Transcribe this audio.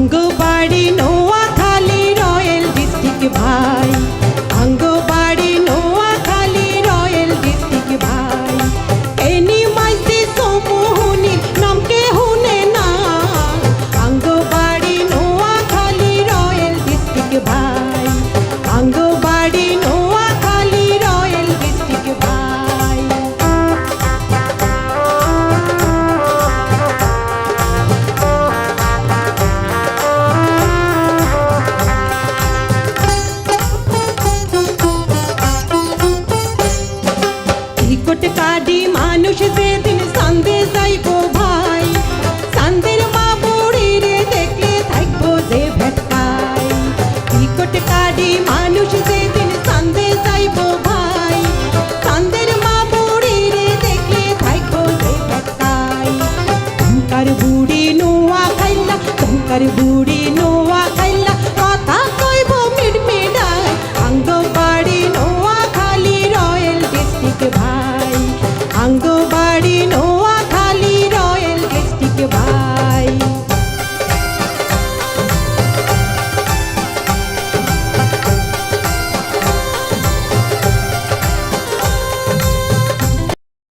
আঙ্গবাড়ি মানুষ যেদিন সন্দে যাইব ভাই। সন্দের মা বুড়ি রে দেখলে থাকব যে ভেটকাই। টিকট কাডি মানুষ যেদিন সন্দে যাইব ভাই। সন্দের মা বুড়ি রে দেখলে থাকব যে ভেটকাই। টঙ্কার বুড়ি নোয়া খাইলা টঙ্কার বুড়ি নোয়া খাইলা